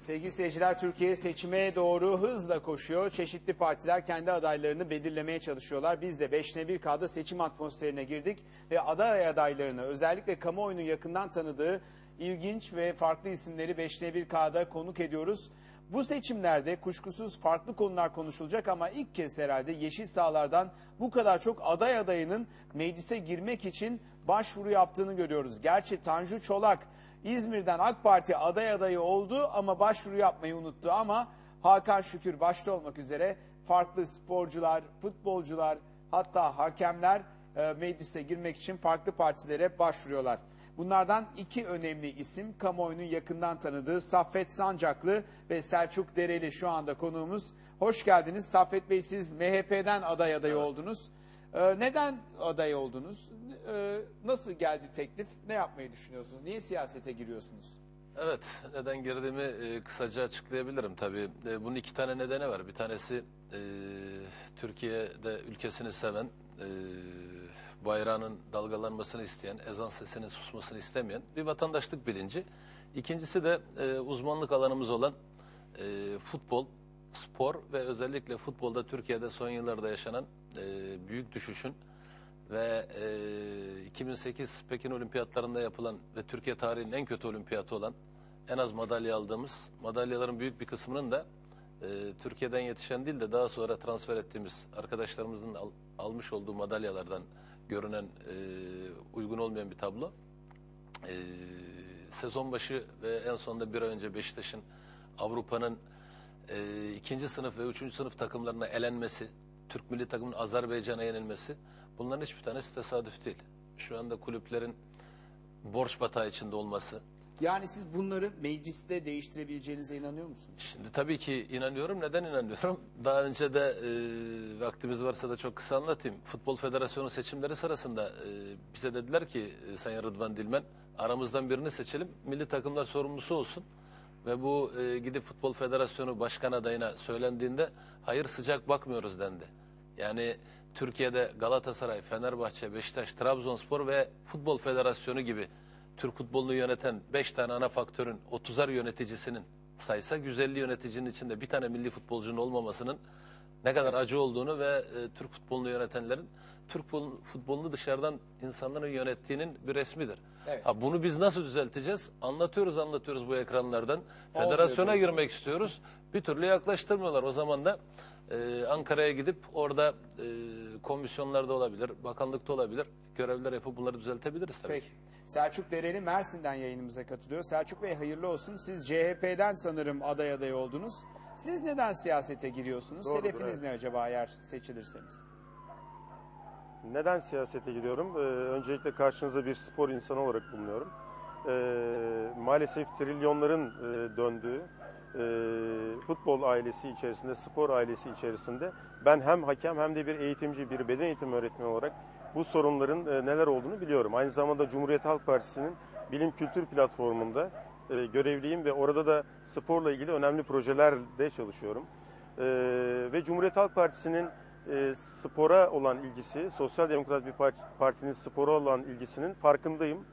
Sevgili seyirciler Türkiye seçime doğru hızla koşuyor. Çeşitli partiler kendi adaylarını belirlemeye çalışıyorlar. Biz de 5'ne 1 K'da seçim atmosferine girdik ve aday adaylarını özellikle kamuoyunun yakından tanıdığı ilginç ve farklı isimleri 5'ne 1 K'da konuk ediyoruz. Bu seçimlerde kuşkusuz farklı konular konuşulacak ama ilk kez herhalde Yeşil Sağlar'dan bu kadar çok aday adayının meclise girmek için başvuru yaptığını görüyoruz. Gerçi Tanju Çolak İzmir'den AK Parti aday adayı oldu ama başvuru yapmayı unuttu ama Hakan Şükür başta olmak üzere farklı sporcular, futbolcular hatta hakemler e, meclise girmek için farklı partilere başvuruyorlar. Bunlardan iki önemli isim kamuoyunun yakından tanıdığı Saffet Sancaklı ve Selçuk Dereli şu anda konuğumuz. Hoş geldiniz. Saffet Bey siz MHP'den aday adayı oldunuz. Ee, neden aday oldunuz? Ee, nasıl geldi teklif? Ne yapmayı düşünüyorsunuz? Niye siyasete giriyorsunuz? Evet, neden girdiğimi e, kısaca açıklayabilirim tabii. E, bunun iki tane nedeni var. Bir tanesi e, Türkiye'de ülkesini seven, e, bayrağının dalgalanmasını isteyen, ezan sesinin susmasını istemeyen bir vatandaşlık bilinci. İkincisi de e, uzmanlık alanımız olan e, futbol, spor ve özellikle futbolda Türkiye'de son yıllarda yaşanan e, büyük düşüşün ve e, 2008 Pekin Olimpiyatlarında yapılan ve Türkiye tarihinin en kötü olimpiyatı olan en az madalya aldığımız madalyaların büyük bir kısmının da e, Türkiye'den yetişen değil de daha sonra transfer ettiğimiz arkadaşlarımızın al- almış olduğu madalyalardan görünen e, uygun olmayan bir tablo. E, sezon başı ve en sonunda bir ay önce Beşiktaş'ın Avrupa'nın e, ikinci sınıf ve üçüncü sınıf takımlarına elenmesi, Türk milli takımının Azerbaycan'a yenilmesi bunların hiçbir tanesi tesadüf değil. Şu anda kulüplerin borç batağı içinde olması. Yani siz bunları mecliste değiştirebileceğinize inanıyor musunuz? Şimdi tabii ki inanıyorum. Neden inanıyorum? Daha önce de e, vaktimiz varsa da çok kısa anlatayım. Futbol Federasyonu seçimleri sırasında e, bize dediler ki e, Sayın Rıdvan Dilmen aramızdan birini seçelim. Milli takımlar sorumlusu olsun. Ve bu e, gidip Futbol Federasyonu başkan adayına söylendiğinde hayır sıcak bakmıyoruz dendi. Yani Türkiye'de Galatasaray, Fenerbahçe, Beşiktaş, Trabzonspor ve Futbol Federasyonu gibi Türk futbolunu yöneten 5 tane ana faktörün 30'ar yöneticisinin saysak 150 yöneticinin içinde bir tane milli futbolcunun olmamasının ne kadar acı olduğunu ve e, Türk futbolunu yönetenlerin Türk futbol- futbolunu dışarıdan insanların yönettiğinin bir resmidir. Evet. Ha, bunu biz nasıl düzelteceğiz? Anlatıyoruz anlatıyoruz bu ekranlardan. Federasyona girmek istiyoruz. Bir türlü yaklaştırmıyorlar. O zaman da e, Ankara'ya gidip orada e, komisyonlarda olabilir, bakanlıkta olabilir. Görevler yapıp bunları düzeltebiliriz tabii Peki. ki. Selçuk Dereli Mersin'den yayınımıza katılıyor. Selçuk Bey hayırlı olsun. Siz CHP'den sanırım aday adayı oldunuz. Siz neden siyasete giriyorsunuz? Doğrudur, Hedefiniz evet. ne acaba eğer seçilirseniz? Neden siyasete gidiyorum? Ee, öncelikle karşınızda bir spor insanı olarak bulunuyorum. Ee, maalesef trilyonların e, döndüğü e, futbol ailesi içerisinde, spor ailesi içerisinde ben hem hakem hem de bir eğitimci, bir beden eğitimi öğretmeni olarak bu sorunların e, neler olduğunu biliyorum. Aynı zamanda Cumhuriyet Halk Partisi'nin bilim kültür platformunda e, görevliyim ve orada da sporla ilgili önemli projelerde çalışıyorum. Ee, ve Cumhuriyet Halk Partisi'nin e, spora olan ilgisi, Sosyal Demokrat bir part- partinin spora olan ilgisinin farkındayım.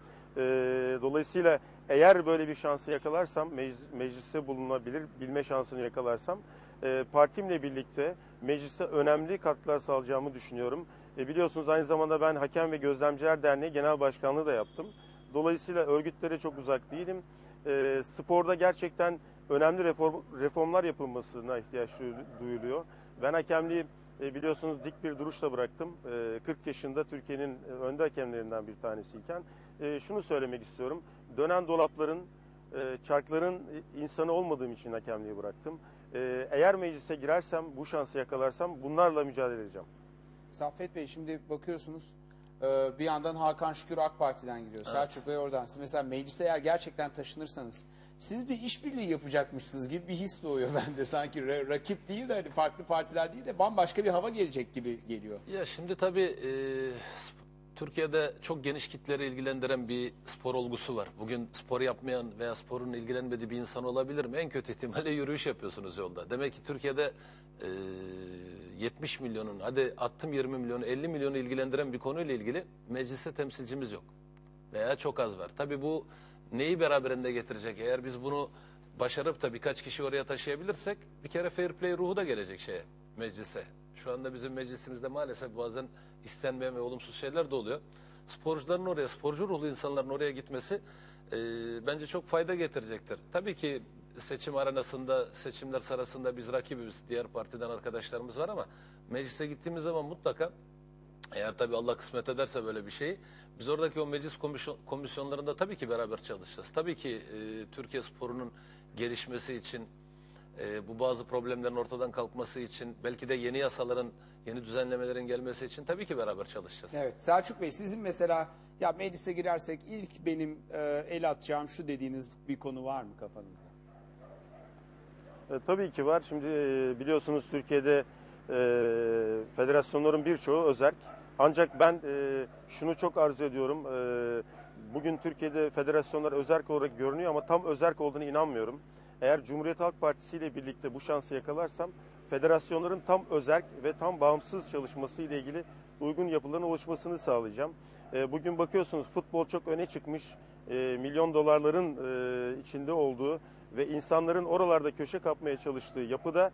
Dolayısıyla eğer böyle bir şansı yakalarsam, meclis, mecliste bulunabilir bilme şansını yakalarsam, e, partimle birlikte mecliste önemli katkılar sağlayacağımı düşünüyorum. E, biliyorsunuz aynı zamanda ben Hakem ve Gözlemciler Derneği Genel Başkanlığı da yaptım. Dolayısıyla örgütlere çok uzak değilim. E, sporda gerçekten önemli reform, reformlar yapılmasına ihtiyaç duyu- duyuluyor. Ben hakemliği e, biliyorsunuz dik bir duruşla bıraktım. E, 40 yaşında Türkiye'nin önde hakemlerinden bir tanesiyken. E, şunu söylemek istiyorum. Dönen dolapların, e, çarkların insanı olmadığım için hakemliği bıraktım. E, eğer meclise girersem, bu şansı yakalarsam bunlarla mücadele edeceğim. Saffet Bey şimdi bakıyorsunuz e, bir yandan Hakan Şükür AK Parti'den gidiyor. Selçuk Bey oradan. Siz mesela meclise eğer gerçekten taşınırsanız siz bir işbirliği yapacakmışsınız gibi bir his doğuyor bende. Sanki ra- rakip değil de hani farklı partiler değil de bambaşka bir hava gelecek gibi geliyor. Ya şimdi tabii e, Türkiye'de çok geniş kitleri ilgilendiren bir spor olgusu var. Bugün spor yapmayan veya sporun ilgilenmediği bir insan olabilir mi? En kötü ihtimalle yürüyüş yapıyorsunuz yolda. Demek ki Türkiye'de e, 70 milyonun, hadi attım 20 milyonu, 50 milyonu ilgilendiren bir konuyla ilgili mecliste temsilcimiz yok. Veya çok az var. Tabii bu neyi beraberinde getirecek? Eğer biz bunu başarıp da birkaç kişi oraya taşıyabilirsek bir kere fair play ruhu da gelecek şeye, meclise. Şu anda bizim meclisimizde maalesef bazen istenmeyen ve olumsuz şeyler de oluyor. Sporcuların oraya, sporcu ruhlu insanların oraya gitmesi e, bence çok fayda getirecektir. Tabii ki seçim arenasında, seçimler sırasında biz rakibiz, diğer partiden arkadaşlarımız var ama meclise gittiğimiz zaman mutlaka eğer tabii Allah kısmet ederse böyle bir şeyi, biz oradaki o meclis komisyon, komisyonlarında tabii ki beraber çalışacağız. Tabii ki e, Türkiye sporunun gelişmesi için, e, bu bazı problemlerin ortadan kalkması için, belki de yeni yasaların, yeni düzenlemelerin gelmesi için tabii ki beraber çalışacağız. Evet Selçuk Bey sizin mesela ya meclise girersek ilk benim e, el atacağım şu dediğiniz bir konu var mı kafanızda? E, tabii ki var. Şimdi e, biliyorsunuz Türkiye'de e, federasyonların birçoğu özerk. Ancak ben e, şunu çok arzu ediyorum. E, bugün Türkiye'de federasyonlar özerk olarak görünüyor ama tam özerk olduğunu inanmıyorum. Eğer Cumhuriyet Halk Partisi ile birlikte bu şansı yakalarsam federasyonların tam özerk ve tam bağımsız çalışması ile ilgili uygun yapıların oluşmasını sağlayacağım. E, bugün bakıyorsunuz futbol çok öne çıkmış. E, milyon dolarların e, içinde olduğu ve insanların oralarda köşe kapmaya çalıştığı yapıda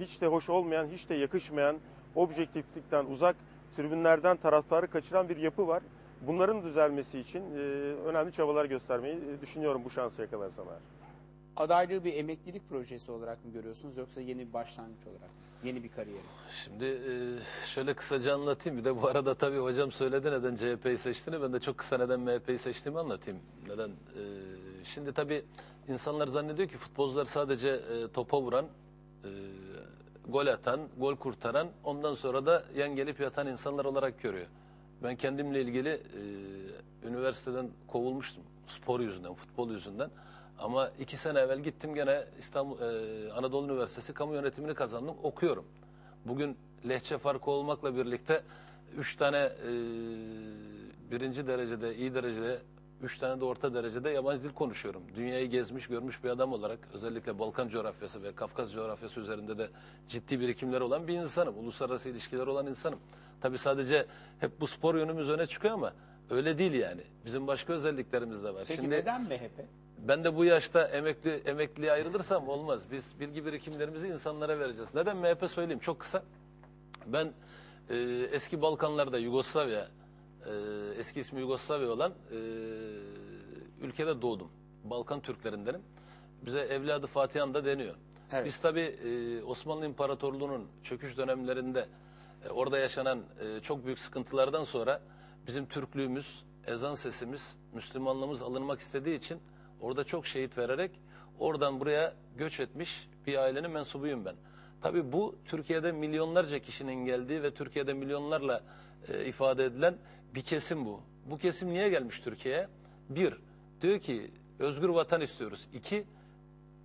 hiç de hoş olmayan, hiç de yakışmayan, objektiflikten uzak, tribünlerden taraftarı kaçıran bir yapı var. Bunların düzelmesi için önemli çabalar göstermeyi düşünüyorum bu şansı yakalarsam eğer. Adaylığı bir emeklilik projesi olarak mı görüyorsunuz yoksa yeni bir başlangıç olarak? Yeni bir kariyer. Şimdi e, şöyle kısaca anlatayım. Bir de bu arada tabii hocam söyledi neden CHP'yi seçtiğini. Ben de çok kısa neden MHP'yi seçtiğimi anlatayım. Neden? E, şimdi tabii insanlar zannediyor ki futbolcular sadece e, topa vuran, gol atan, gol kurtaran, ondan sonra da yan gelip yatan insanlar olarak görüyor. Ben kendimle ilgili e, üniversiteden kovulmuştum. Spor yüzünden, futbol yüzünden. Ama iki sene evvel gittim gene İstanbul e, Anadolu Üniversitesi kamu yönetimini kazandım. Okuyorum. Bugün lehçe farkı olmakla birlikte üç tane e, birinci derecede, iyi derecede, üç tane de orta derecede yabancı dil konuşuyorum. Dünyayı gezmiş, görmüş bir adam olarak özellikle Balkan coğrafyası ve Kafkas coğrafyası üzerinde de ciddi birikimleri olan bir insanım. Uluslararası ilişkiler olan insanım. Tabii sadece hep bu spor yönümüz öne çıkıyor ama öyle değil yani. Bizim başka özelliklerimiz de var. Peki neden MHP? Ben de bu yaşta emekli emekliliğe ayrılırsam olmaz. Biz bilgi birikimlerimizi insanlara vereceğiz. Neden MHP söyleyeyim çok kısa. Ben e, eski Balkanlarda Yugoslavya, e, eski ismi Yugoslavya olan e, ülkede doğdum. Balkan Türklerindenim. Bize evladı Fatihan da deniyor. Evet. Biz tabii e, Osmanlı İmparatorluğu'nun çöküş dönemlerinde e, orada yaşanan e, çok büyük sıkıntılardan sonra bizim Türklüğümüz, ezan sesimiz, Müslümanlığımız alınmak istediği için orada çok şehit vererek oradan buraya göç etmiş bir ailenin mensubuyum ben. Tabii bu Türkiye'de milyonlarca kişinin geldiği ve Türkiye'de milyonlarla e, ifade edilen bir kesim bu. Bu kesim niye gelmiş Türkiye'ye? Bir, diyor ki özgür vatan istiyoruz. İki,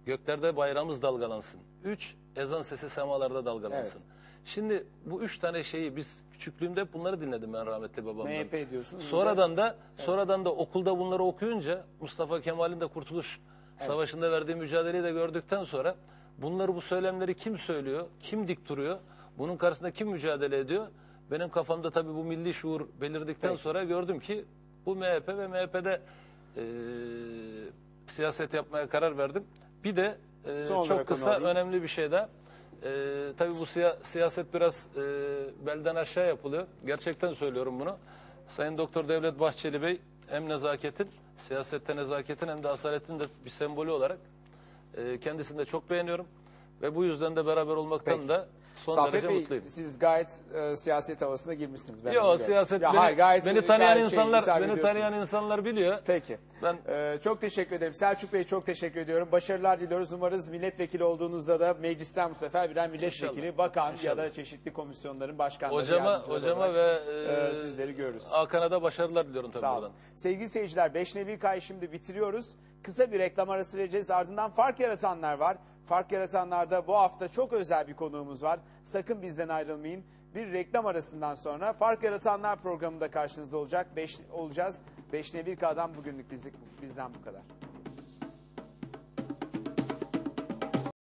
göklerde bayrağımız dalgalansın. Üç, ezan sesi semalarda dalgalansın. Şimdi bu üç tane şeyi biz küçüklüğümde hep bunları dinledim ben rahmetli babamdan. MHP diyorsunuz. Sonradan da sonradan da okulda bunları okuyunca Mustafa Kemal'in de Kurtuluş Savaşı'nda verdiği mücadeleyi de gördükten sonra bunları bu söylemleri kim söylüyor, kim dik duruyor, bunun karşısında kim mücadele ediyor? Benim kafamda tabii bu milli şuur belirdikten Peki. sonra gördüm ki bu MHP ve MHP'de e, siyaset yapmaya karar verdim. Bir de e, Son çok kısa önemli bir şey daha. Ee, tabii bu siya- siyaset biraz e, belden aşağı yapılıyor. Gerçekten söylüyorum bunu. Sayın Doktor Devlet Bahçeli Bey hem nezaketin, siyasette nezaketin hem de asaletin de bir sembolü olarak e, kendisini de çok beğeniyorum. Ve bu yüzden de beraber olmaktan Peki. da son Saffet derece Bey mutluyum. siz gayet e, siyaset havasına girmişsiniz. Ben Yok siyaset Ya beni, hayır, gayet- beni tanıyan gayet şey, insanlar hitap beni tanıyan insanlar biliyor. Peki. Ben- Ee, çok teşekkür ederim. Selçuk Bey çok teşekkür ediyorum. Başarılar diliyoruz. Umarız milletvekili olduğunuzda da meclisten bu sefer birer milletvekili, İnşallah. bakan ya İnşallah. da çeşitli komisyonların başkanları, Hocama hocama ve e, sizleri görürüz. Hakan'a da başarılar diliyorum tabii Sağ buradan. olun. Sevgili seyirciler 5 nevi kay şimdi bitiriyoruz. Kısa bir reklam arası vereceğiz. Ardından fark yaratanlar var. Fark yaratanlarda bu hafta çok özel bir konuğumuz var. Sakın bizden ayrılmayın. Bir reklam arasından sonra Fark Yaratanlar programında karşınızda olacak. Beş, olacağız. 5 nevi K'dan bugünlük bizlik, bizden bu kadar.